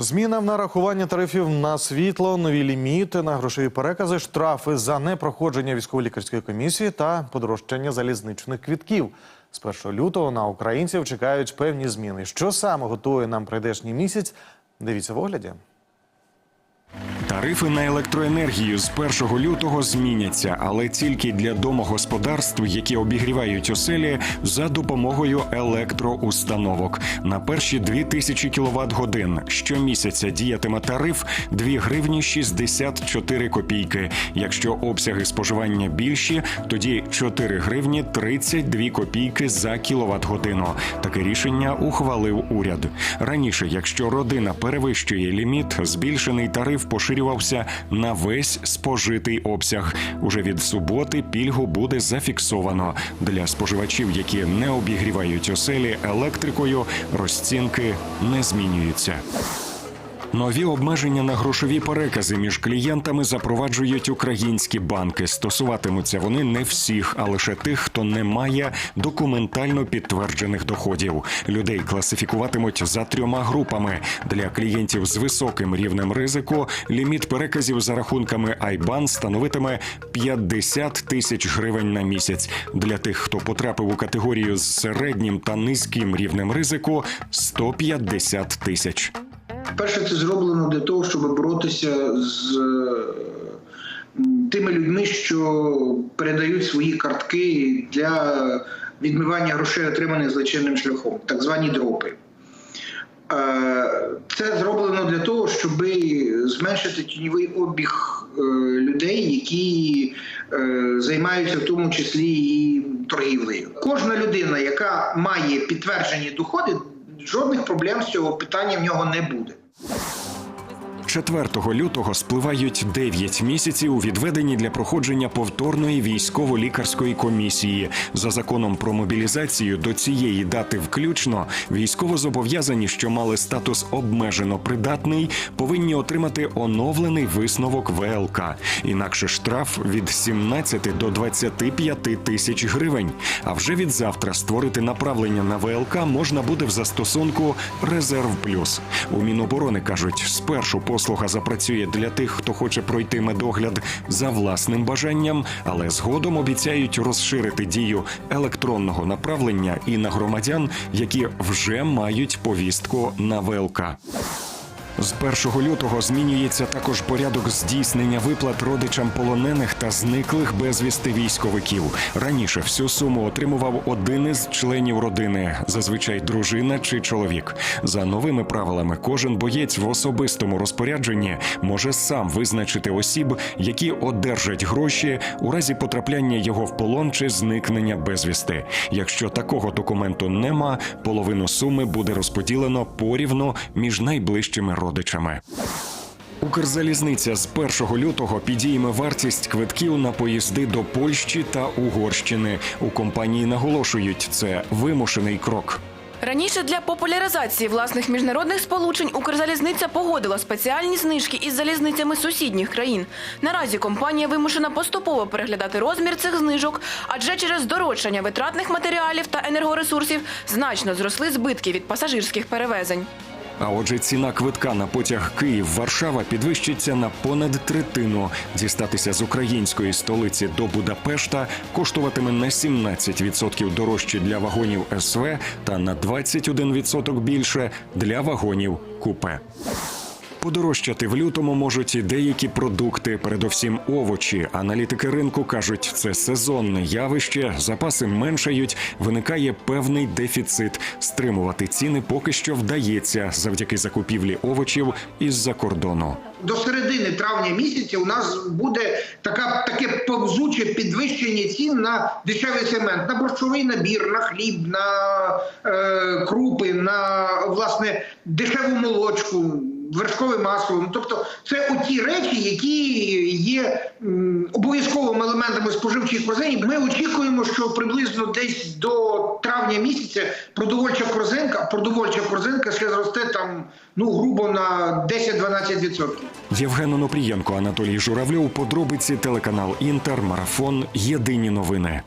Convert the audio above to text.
Зміна в нарахування тарифів на світло, нові ліміти на грошові перекази, штрафи за непроходження військово-лікарської комісії та подорожчання залізничних квітків. З 1 лютого на українців чекають певні зміни. Що саме готує нам прийдешній місяць? Дивіться в огляді. Тарифи на електроенергію з 1 лютого зміняться, але тільки для домогосподарств, які обігрівають оселі за допомогою електроустановок. На перші 2000 кВт годин щомісяця діятиме тариф 2 гривні 64 копійки. Якщо обсяги споживання більші, тоді 4 гривні 32 копійки за кіловат годину. Таке рішення ухвалив уряд. Раніше, якщо родина перевищує ліміт, збільшений тариф поширювався на весь спожитий обсяг. Уже від суботи пільгу буде зафіксовано для споживачів, які не обігрівають оселі електрикою. Розцінки не змінюються. Нові обмеження на грошові перекази між клієнтами запроваджують українські банки. Стосуватимуться вони не всіх, а лише тих, хто не має документально підтверджених доходів. Людей класифікуватимуть за трьома групами. Для клієнтів з високим рівнем ризику ліміт переказів за рахунками IBAN становитиме 50 тисяч гривень на місяць. Для тих, хто потрапив у категорію з середнім та низьким рівнем ризику 150 тисяч. Перше, це зроблено для того, щоб боротися з е, тими людьми, що передають свої картки для відмивання грошей, отриманих злочинним шляхом, так звані дропи. Е, Це зроблено для того, щоб зменшити тіньовий обіг е, людей, які займаються в тому числі і торгівлею. Кожна людина, яка має підтверджені доходи, жодних проблем з цього питання в нього не буде. 4 лютого спливають 9 місяців, відведені для проходження повторної військово-лікарської комісії. За законом про мобілізацію до цієї дати включно військовозобов'язані, що мали статус обмежено придатний, повинні отримати оновлений висновок ВЛК. Інакше штраф від 17 до 25 тисяч гривень. А вже від завтра створити направлення на ВЛК можна буде в застосунку Резерв Плюс. У Міноборони кажуть, спершу послуга запрацює для тих, хто хоче пройти медогляд за власним бажанням, але згодом обіцяють розширити дію електронного направлення і на громадян, які вже мають повістку на ВЛК. З 1 лютого змінюється також порядок здійснення виплат родичам полонених та зниклих безвісти військовиків. Раніше всю суму отримував один із членів родини, зазвичай дружина чи чоловік. За новими правилами, кожен боєць в особистому розпорядженні може сам визначити осіб, які одержать гроші у разі потрапляння його в полон чи зникнення безвісти. Якщо такого документу нема, половину суми буде розподілено порівну між найближчими родичами. Укрзалізниця з 1 лютого підійме вартість квитків на поїзди до Польщі та Угорщини. У компанії наголошують, це вимушений крок. Раніше для популяризації власних міжнародних сполучень Укрзалізниця погодила спеціальні знижки із залізницями сусідніх країн. Наразі компанія вимушена поступово переглядати розмір цих знижок, адже через дорожчання витратних матеріалів та енергоресурсів значно зросли збитки від пасажирських перевезень. А отже, ціна квитка на потяг Київ-Варшава підвищиться на понад третину. Дістатися з української столиці до Будапешта коштуватиме на 17% дорожче для вагонів СВ та на 21% більше для вагонів купе. Подорожчати в лютому можуть і деякі продукти, передовсім овочі. Аналітики ринку кажуть, це сезонне явище, запаси меншають, виникає певний дефіцит. Стримувати ціни поки що вдається завдяки закупівлі овочів із-за кордону. До середини травня місяця у нас буде така таке повзуче підвищення цін на дешевий семент, на борщовий набір, на хліб, на е, крупи, на власне дешеву молочку. Вершкове масло, ну тобто це оті речі, які є обов'язковими елементами споживчих корзинів. Ми очікуємо, що приблизно десь до травня місяця продовольча корзинка, продовольча корзинка ще зросте там ну грубо на 10-12%. Євген Онопрієнко, Анатолій Журавльов, подробиці телеканал Інтер, марафон. Єдині новини.